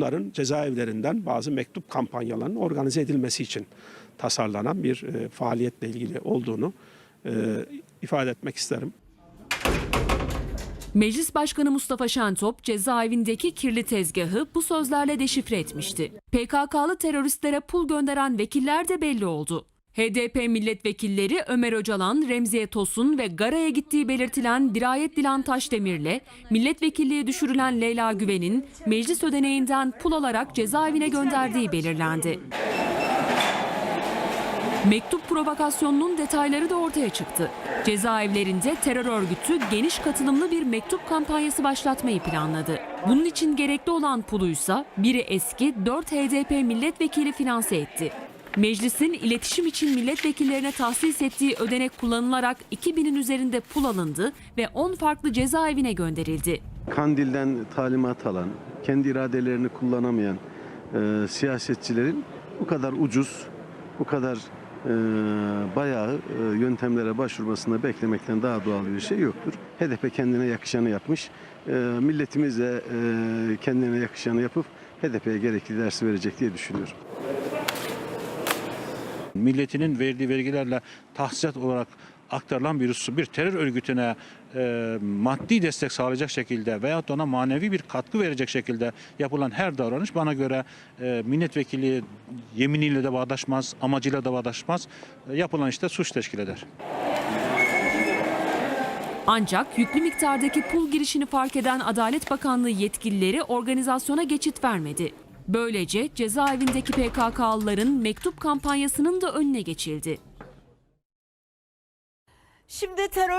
Bunların cezaevlerinden bazı mektup kampanyalarının organize edilmesi için tasarlanan bir e, faaliyetle ilgili olduğunu e, ifade etmek isterim. Meclis Başkanı Mustafa Şentop cezaevindeki kirli tezgahı bu sözlerle deşifre etmişti. PKK'lı teröristlere pul gönderen vekiller de belli oldu. HDP milletvekilleri Ömer Öcalan, Remziye Tosun ve Gara'ya gittiği belirtilen Dirayet Dilan Taşdemir'le milletvekilliğe düşürülen Leyla Güven'in meclis ödeneğinden pul alarak cezaevine gönderdiği belirlendi. Mektup provokasyonunun detayları da ortaya çıktı. Cezaevlerinde terör örgütü geniş katılımlı bir mektup kampanyası başlatmayı planladı. Bunun için gerekli olan puluysa biri eski 4 HDP milletvekili finanse etti. Meclisin iletişim için milletvekillerine tahsis ettiği ödenek kullanılarak 2000'in üzerinde pul alındı ve 10 farklı cezaevine gönderildi. Kandil'den talimat alan, kendi iradelerini kullanamayan e, siyasetçilerin bu kadar ucuz, bu kadar e, bayağı e, yöntemlere başvurmasını beklemekten daha doğal bir şey yoktur. HDP kendine yakışanı yapmış, e, milletimiz de e, kendine yakışanı yapıp HDP'ye gerekli dersi verecek diye düşünüyorum. Milletinin verdiği vergilerle tahsisat olarak aktarılan bir bir terör örgütüne e, maddi destek sağlayacak şekilde veyahut ona manevi bir katkı verecek şekilde yapılan her davranış bana göre e, milletvekili yeminiyle de bağdaşmaz, amacıyla da bağdaşmaz. E, yapılan işte suç teşkil eder. Ancak yüklü miktardaki pul girişini fark eden Adalet Bakanlığı yetkilileri organizasyona geçit vermedi. Böylece cezaevindeki PKK'lıların mektup kampanyasının da önüne geçildi. Şimdi terörle